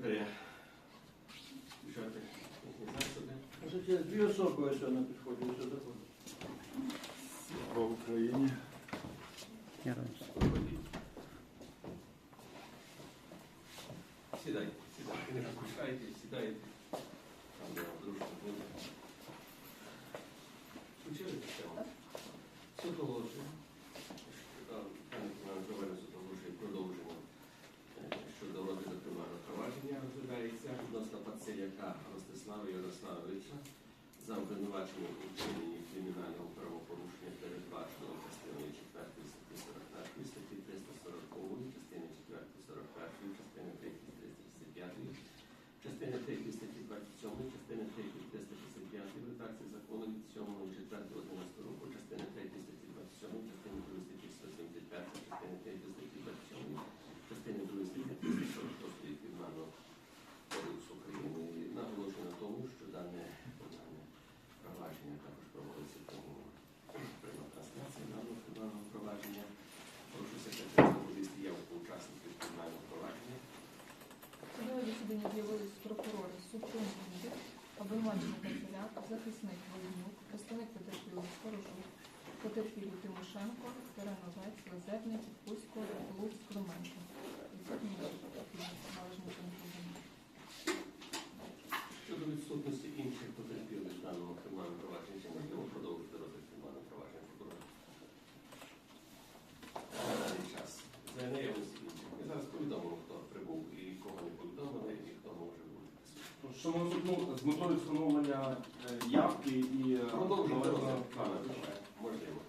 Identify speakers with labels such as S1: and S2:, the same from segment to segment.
S1: секретаря. Дві особи ось на підході, все заходить.
S2: По Україні.
S3: Героям. Ростислава Ярославовича за обвинувачення у вчиненні кримінального правопорушення передбаченого частиною 4 статті 41 статті 340, частини 4 41, частини 3 335, частини 3 статті 27, частини 3 355 в редакції закону від 7 4 11 року, частини 3 статті 27, частини 2 статті 175, частини 3 статті 27, частини 2 статті 346 Кримінального кодексу України. Наголошую на тому, що дане кримінальне провадження також проводиться тому пряма трансляція даного кримінального провадження. Прошу секретаря довести явку учасників кримінального провадження.
S4: Судове засідання з'явились прокурори Супрун Індик, обвинувачений Кацеляк, захисник Воєнюк, представник потерпілих Порошук, потерпілі Тимошенко, Терановець, Лазерник, Кузько, Луц, Клименко. Відсутні потерпілі, належні конфузії.
S3: Щодо відсутності інших потерпілих в даному кримінальному провадженні, чи можливо продовжити розгляд кримінального провадження прокурора? На даний час. За наявності інших. Ми зараз повідомимо, хто прибув і кого не повідомили, і хто може бути
S2: Шановні суд, ну, з метою встановлення е, явки і е,
S3: Продовжуємо
S2: належного-
S3: розгляд. Можливо.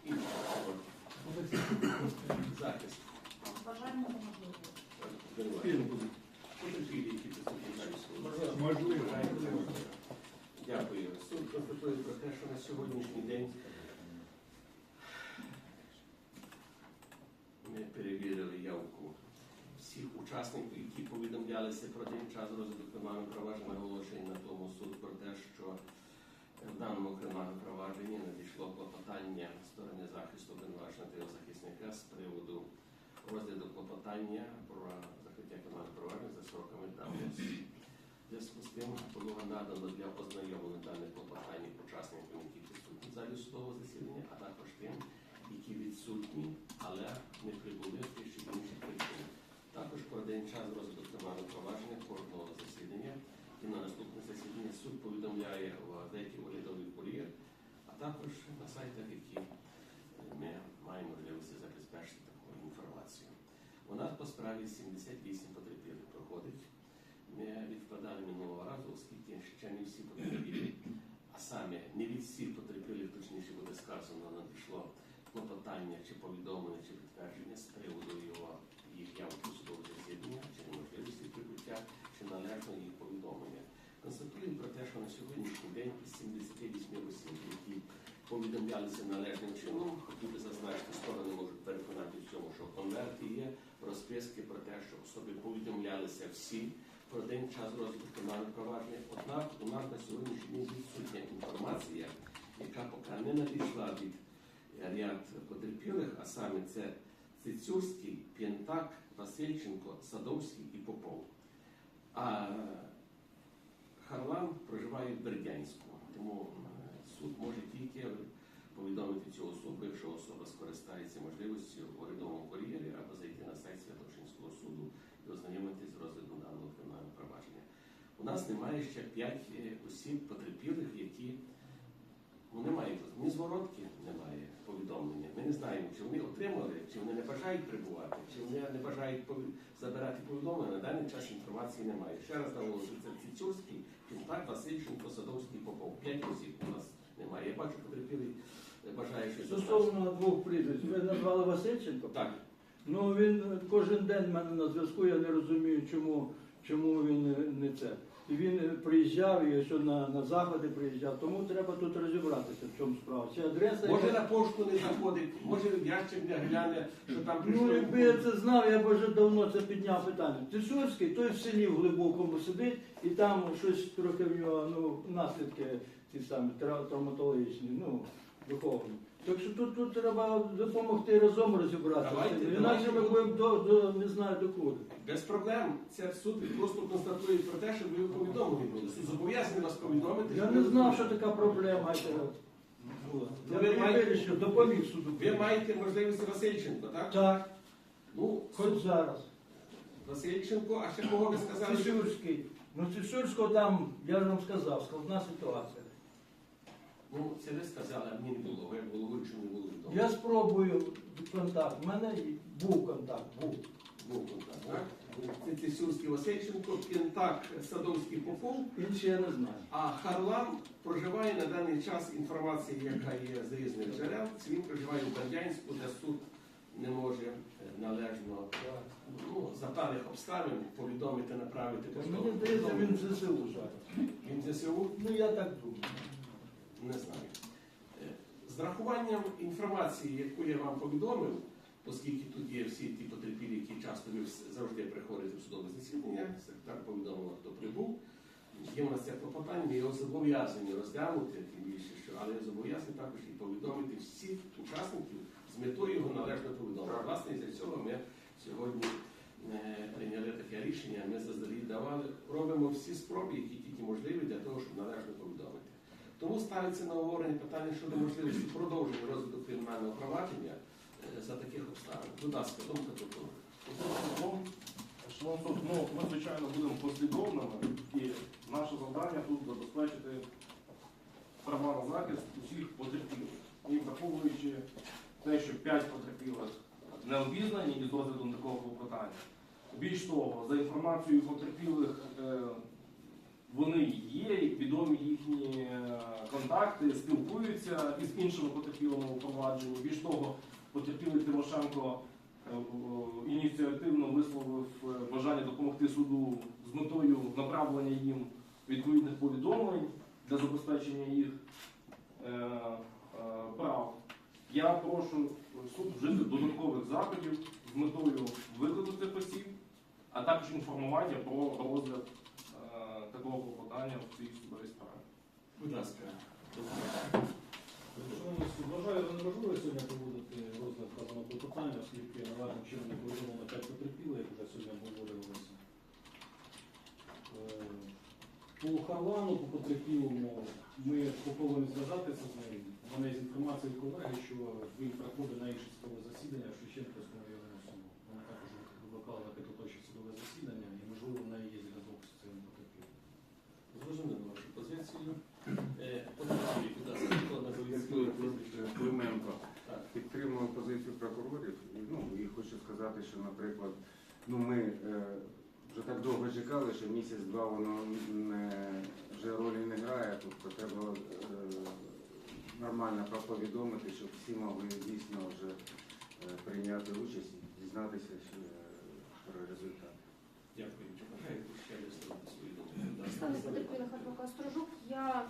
S3: Захист. Спільно залі суду.
S1: Можливо.
S3: Дякую. Суд констатує про те, що на сьогоднішній день ми перевірили явку всіх учасників, які повідомлялися про день час розгляду кримінального провадження, наголошення на тому суд про те, що в даному кримінальному провадженні надійшло клопотання сторони захисту обвинуваченого та захисника з приводу розгляду клопотання про закриття кримінального провадження за сроками давності. В зв'язку з тим було надано для ознайомлення даних клопотань учасникам, які присутні в залі судового засідання, а також тим, які відсутні, але не прибули з тих чи інших причин. Також про день час розгляду кримінального провадження кожного засідання і на наступне засідання суд повідомляє в газеті «Урядовий кур'єр», а також на сайтах, які е, ми маємо можливості забезпечити таку інформацію. У нас по справі 78 потерпілих проходить. Ми відкладали минулого разу, оскільки ще не всі потерпілі, а саме не від всіх потерпілих, точніше буде сказано, надійшло клопотання чи повідомлення, чи підтвердження з приводу його їх явки у судове засідання, чи неможливості прибуття, чи належного їх повідомлення. Констатую про те, що на сьогоднішній день із 78 осіб, які повідомлялися належним чином, хотів би зазначити, сторони можуть переконати в цьому, що в конверті є розписки про те, що особи повідомлялися всі про день час розвитку кримінального провадження. Однак у нас на сьогоднішній день відсутня інформація, яка поки не надійшла від е, ряд потерпілих, а саме це Цицюрський, П'єнтак, Васильченко, Садовський і Попов. А проживає тому е, суд може тільки повідомити цю особу, якщо особа скористається можливістю в урядовому кур'єрі або зайти на сайт Святошинського суду і ознайомитись з розглядом даного кримінального провадження. У нас немає ще п'ять е, осіб потерпілих, які ну, немає ні зворотки, немає повідомлення. Ми не знаємо, чи вони отримали, чи вони не бажають прибувати, чи вони не бажають забирати повідомлення. На даний час інформації немає. Ще раз наголошую, це Цицюрський, Пінтак, Васильченко, Садовський, Попов. П'ять осіб у нас немає. Я бачу, потерпілий бажає щось.
S1: Стосовно двох прізвищ, ви назвали Васильченко?
S3: Так,
S1: Ну він кожен день в мене на зв'язку, я не розумію, чому, чому він не це. І він приїжджав, і що на, на заходи приїжджав, тому треба тут розібратися, в чому справа. Чи адреса
S3: може на пошту не заходить, може в ящик не гляне, що там
S1: Ну, якби я це знав, я б вже давно це підняв питання. Тисурський, той в селі в глибокому сидить, і там щось трохи в нього ну, наслідки ті самі травматологічні. Ну, виховані. Так що тут, тут треба допомогти разом розібратися.
S3: Давайте,
S1: Інакше
S3: давайте.
S1: ми будемо до, до не знаю до коли.
S3: Без проблем. Це суд просто констатує про те, що ви повідомлені були. Суд зобов'язаний вас повідомити.
S1: Я
S3: що
S1: не
S3: ви
S1: знав, що така проблема була. Я
S3: Ви
S1: не
S3: маєте-
S1: вирішив, допоміг суду.
S3: Ви маєте можливість Васильченко, так?
S1: Так,
S3: Ну,
S1: хоч зараз.
S3: Васильченко, а ще кого ви сказали? що-
S1: Цисюрський. Ну Цисюрського там, я ж вам сказав, складна ситуація.
S3: Ну, це ви сказали, а мені не було. Ви як головуючий не було відомо.
S1: Я спробую контакт. У мене був контакт, був.
S3: Був контакт, так? Це Тисюрський Васильченко, Кінтак Садовський Попов.
S1: Інші я не знаю.
S3: А Харлам проживає на даний час інформація, яка є з різних джерел. Це він проживає у Бердянську, де суд не може е, належно ну, за певних обставин повідомити, направити.
S1: Мені здається, він ЗСУ зараз.
S3: Він ЗСУ?
S1: Ну я так думаю.
S3: Не знаю. Е, З рахуванням інформації, яку я вам повідомив, оскільки тут є всі ті потерпілі, які часто завжди приходите в судове засідання, секретар повідомила, хто прибув. Є в нас це клопотання, ми його зобов'язані розглянути, тим більше, що але я зобов'язаний також і повідомити всіх учасників з метою його належного повідомлення. Власне, для цього ми сьогодні е, прийняли таке рішення. Ми заздалегідь давали, робимо всі спроби, які тільки можливі для того, щоб належно повідомити. Тому ставиться на обговорення питання щодо можливості продовження розгляду кримінального провадження е, за таких обставин. Будь ласка, думка.
S2: Шановний суд, ну, ми, звичайно, будемо послідовними, і наше завдання тут забезпечити права на захист усіх потерпілих. І враховуючи те, що п'ять потерпілих не обізнані із розглядом такого клопотання. Більш того, за інформацією потерпілих, е, вони є, відомі їхні е, контакти, спілкуються із іншими потерпілими у провадженні. Більш того, потерпілий Тимошенко е, ініціативно висловив е, бажання допомогти суду з метою направлення їм відповідних повідомлень для забезпечення їх прав. Я прошу суд вжити додаткових заходів з метою виклику цих осіб, а також інформування про розгляд такого клопотання в цій судовій справі.
S3: Будь ласка.
S5: Вважаю за неможливо сьогодні проводити розгляд вказаного клопотання, оскільки належним чином не повідомлено 5 потерпілих, як вже сьогодні обговорювалося. Е, По Харлану, по потерпілому, ми повинні зв'язатися з ним. У мене є інформація від колеги, що він приходить на інше судове засідання в Шевченківському районному суду. Вона також викликала на підготовче судове засідання і, можливо, в неї є зв'язок з цим потерпілим.
S3: Зрозуміло вашу позицію. Е, потерпілі, будь ласка, хто на позицію?
S6: Клименко
S3: Так.
S6: Підтримую позицію прокурорів. Ну і хочу сказати, що, наприклад, ну ми е, вже так довго чекали, що місяць-два воно не вже ролі не грає. Тобто треба е, нормально повідомити, щоб всі могли дійсно вже е, прийняти участь і дізнатися е, про результат.
S3: Дякую. Чи бажаєте ще висловити свою
S7: Стане потерпілих адвокат Сторожук. Я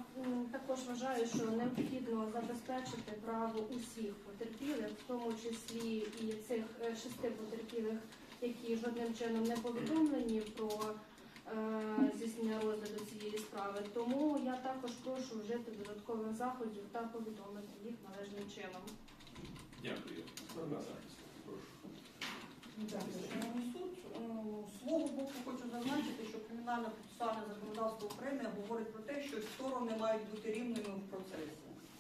S7: також вважаю, що необхідно забезпечити право усіх потерпілих, в тому числі і цих е, шести потерпілих, які жодним чином не повідомлені про е, здійснення розгляду цієї справи. Тому я також прошу вжити додаткових заходів та повідомити їх належним чином.
S3: Дякую. Прошу.
S8: Дякую, суд. Е, З свого боку хочу зазначити, що кримінальне процесуальне законодавство України говорить про те, що сторони мають бути рівними в процесі.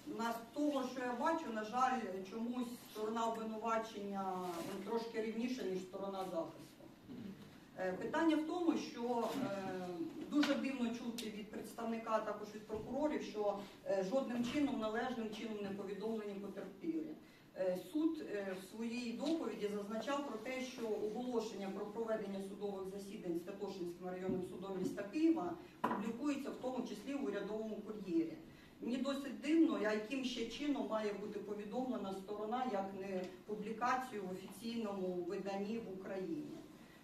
S8: З того, що я бачу, на жаль, чомусь сторона обвинувачення ну, трошки рівніша, ніж сторона захисту. Е, Питання в тому, що е, дуже дивно чути від представника, також від прокурорів, що е, жодним чином, належним чином не повідомлені потерпілі. Е, Суд е, в своїй доповіді зазначав про те, що оголошення про проведення судових засідань Святошинським районним судом міста Києва публікується в тому числі в урядовому кур'єрі. Мені досить дивно, яким ще чином має бути повідомлена сторона, як не публікацію в офіційному виданні в Україні.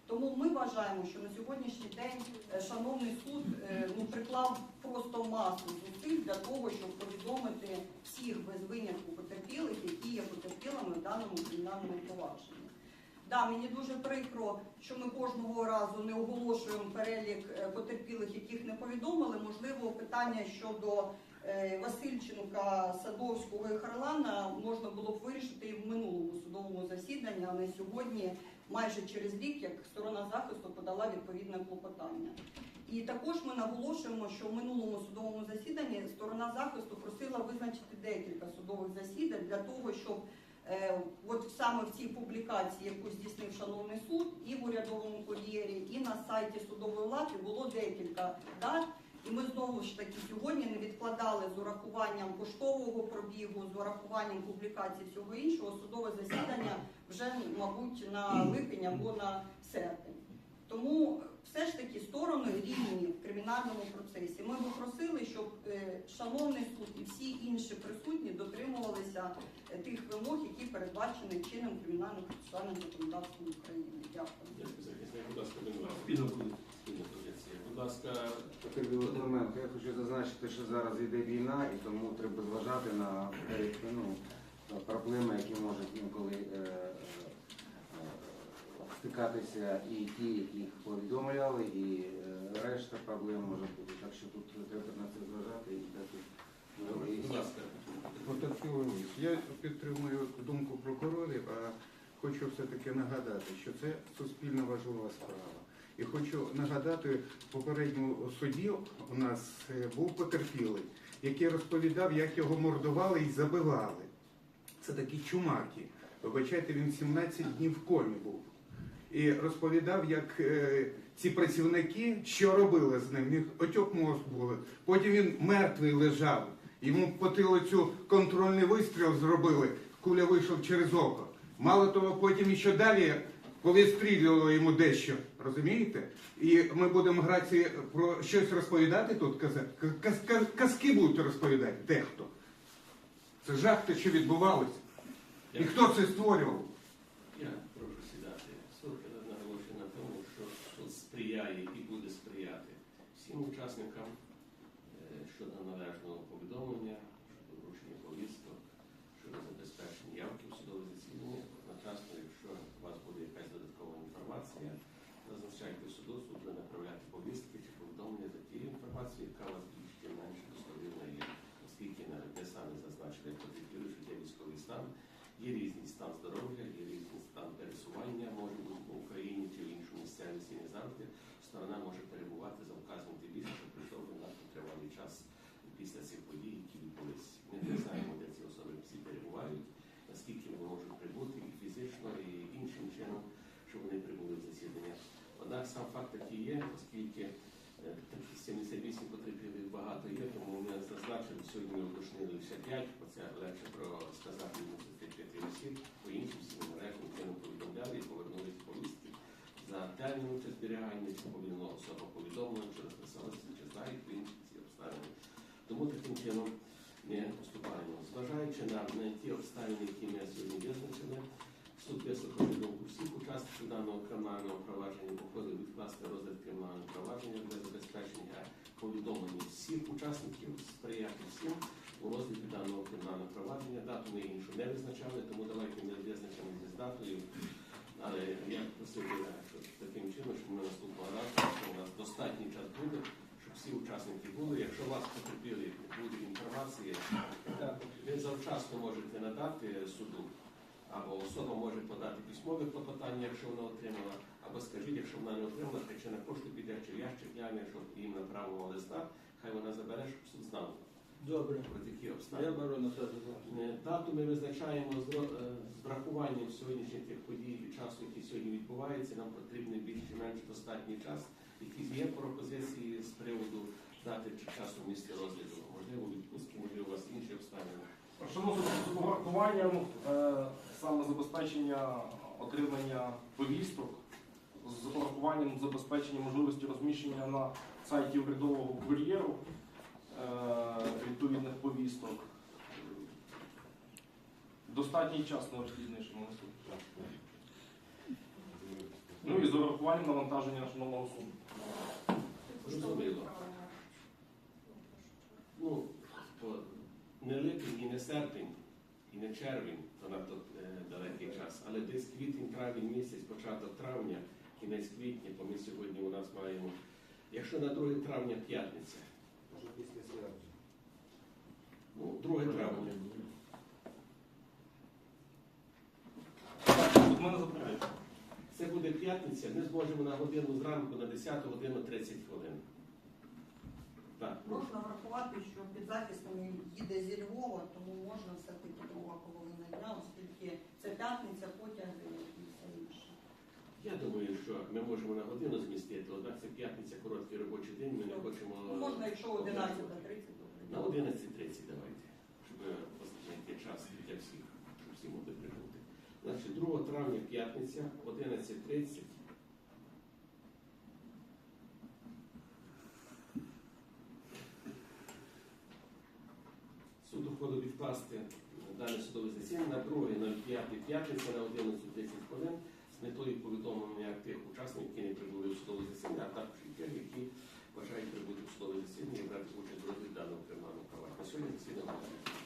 S8: Тому ми вважаємо, що на сьогоднішній день е, шановний суд е, ну, приклав просто масу зусиль для того, щоб повідомити всіх без винятку потерпілих, які є потерпілими в даному кримінальному провадженні. Да, мені дуже прикро, що ми кожного разу не оголошуємо перелік е, потерпілих, яких не повідомили. Можливо, питання щодо Васильченка, Садовського і Харлана можна було б вирішити і в минулому судовому засіданні, а не сьогодні, майже через рік, як сторона захисту подала відповідне клопотання. І також ми наголошуємо, що в минулому судовому засіданні сторона захисту просила визначити декілька судових засідань для того, щоб е, от саме в цій публікації, яку здійснив шановний суд, і в урядовому кур'єрі, і на сайті судової лавки було декілька дат. І ми знову ж таки сьогодні не відкладали з урахуванням поштового пробігу, з урахуванням публікації всього іншого судове засідання вже, мабуть, на липень або на серпень. Тому все ж таки сторони рівні в кримінальному процесі. Ми би просили, щоб е, шановний суд і всі інші присутні дотримувалися е, тих вимог, які передбачені чинним кримінально-процесуальним законодавством України. Дякую.
S3: Дякую, ласка,
S6: Такий момент. Я хочу зазначити, що зараз йде війна, і тому треба зважати на деякі ну, проблеми, які можуть інколи е, е, стикатися і ті, яких повідомляли, і е, решта проблем може бути. Так що тут треба на це зважати і дати
S3: будь ласка.
S9: Я підтримую думку прокурорів, а хочу все-таки нагадати, що це суспільно важлива справа. І хочу нагадати, в попередньому суді у нас е, був потерпілий, який розповідав, як його мордували і забивали. Це такі чумаки. Вибачайте, він 17 днів в комі був. І розповідав, як е, ці працівники що робили з ним. Отьок мозку були. Потім він мертвий лежав. Йому по тилицю контрольний вистріл зробили, куля вийшов через око. Мало того, потім ще далі повістрілювали йому дещо. Розумієте? І ми будемо грати про щось розповідати тут, казати. Каз- каз- казки будуть розповідати. Дехто. Це жах те, що відбувалося. І хто це створював?
S3: Я прошу сідати. Суд наголошує на тому, що суд сприяє і буде сприяти всім учасникам е, щодо належного повідомлення, щодо вручення повісток, щодо забезпечення явки в судове засідання. Одночасно, якщо у вас буде якась додаткова інформація, зазначайте суду, суд буде направляти повістки чи повідомлення за тією інформацією, яка у вас більш чи менше достовірна є. Оскільки навіть ми самі зазначили, потерпіли, що є військовий стан, Є різний стан здоров'я, є різний стан пересування, може бути в Україні чи в іншому місцевості не завжди. Сторона може перебувати за вказом тим що прийшов до нас тривалий час після цих подій, які відбулись. Ми не знаємо, де ці особи всі перебувають, наскільки вони можуть прибути і фізично, і іншим чином, щоб вони прибули в засідання. Однак сам факт такий є, оскільки 78 потерпілих багато є, тому ми зазначили, сьогодні ми уточнили лише 5, бо це легше про сказати 5 осіб, по іншим всі належним чином повідомляли і повернули ці повістки за терміном чи зберігання, чи повідомила особа повідомлена, чи розписалася, чи знають по інші ці обставини. Тому таким чином ми поступаємо. Зважаючи на, ті обставини, які ми сьогодні визначили, суд учасників даного кримінального провадження, походив відкласти розгляд кримінального провадження для забезпечення повідомлення всіх учасників, сприяти всім у розгляді даного кримінального провадження. Дату ми іншу не визначали, тому давайте ми визначимо зі з датою. Але я просив щоб таким чином, щоб ми наступного разу, що у нас достатній час буде, щоб всі учасники були. Якщо вас потерпіли буде інформація, ви завчасно можете надати суду, або особа може подати письмове клопотання, якщо вона отримала, або скажіть, якщо вона не отримала, хай чи на пошту піде, чи в ящик гляне, щоб їм направила листа, хай вона забере, щоб суд знав
S1: Добре.
S3: про такі обставини.
S1: Я беру на себе завдання.
S3: Е, Дату ми визначаємо з е, з врахуванням сьогоднішніх тих подій і часу, який сьогодні відбувається. Нам потрібний більш чи менш достатній час. Якісь є пропозиції з приводу дати чи часу в місці розгляду, можливо, відпустки, можливо, у вас інші обставини.
S2: Шановні, з урахуванням е, саме забезпечення отримання повісток, з урахуванням забезпечення можливості розміщення на сайті урядового кур'єру е, відповідних повісток. Достатній час необхідний, шановний суд. Ну і з урахуванням навантаження шановного суду.
S3: Зрозуміло. Ну, не липень і не серпень, і не червень, то надто е, далекий час, але десь квітень, травень місяць, початок травня, кінець квітня, бо ми сьогодні у нас маємо, якщо на 2 травня п'ятниця,
S6: Може після свят.
S3: Ну, 2 травня.
S2: У мене запитання.
S3: Це буде п'ятниця, ми зможемо на годину зранку на 10 годину 30 хвилин. Так.
S8: Можна врахувати, що підзахисним їде зі Львова, тому можна все-таки друга половина дня, оскільки це п'ятниця, потяги і все інше.
S3: Я думаю, що ми можемо на годину змістити, однак це п'ятниця, короткий робочий день, ми не хочемо.
S8: Ну, можна, якщо 11.30,
S3: На
S8: добре.
S3: 11.30 давайте, щоб знайти час для всіх, щоб всі могли прибути. Значить, 2 травня, п'ятниця, 11.30. Ухвалив відкласти дане судове засідання на 2.05 п'ятниця на 11.10 хвилин з метою повідомлення тих учасників, які не прибули у судове засідання, а також і тих, які бажають прибути у судове засідання і брати участь в розгляді даного кримінального права. На сьогодні засідання. закінчено.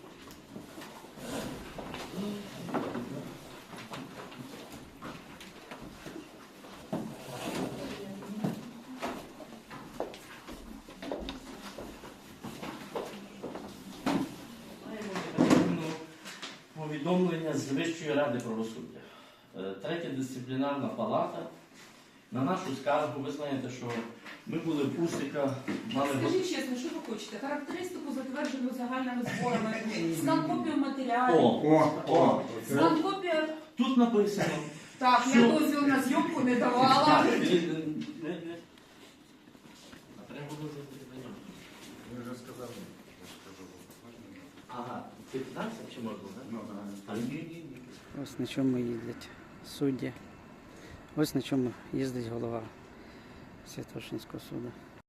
S10: Маємо негативне повідомлення з Вищої ради правосуддя. Е, Третя дисциплінарна палата. На нашу скаргу, ви знаєте, що ми були в Усика, мали
S11: Скажіть чесно, що ви хочете? Характеристику затверджену загальними зборами, скан копію матеріалів,
S10: О,
S6: О, о, це
S11: скан копія.
S10: тут написано.
S11: Так, я
S10: Що?
S11: дозвіл на зйомку не давала.
S10: Не- не- не- А треба було зробити на ньому.
S6: ви вже сказали.
S10: Ага, ти питався, чи можна, так?
S6: Ну, так.
S10: А ні, ні, ні.
S12: Ось на чому їздять судді. Ось на чому їздить голова Святошинського суду.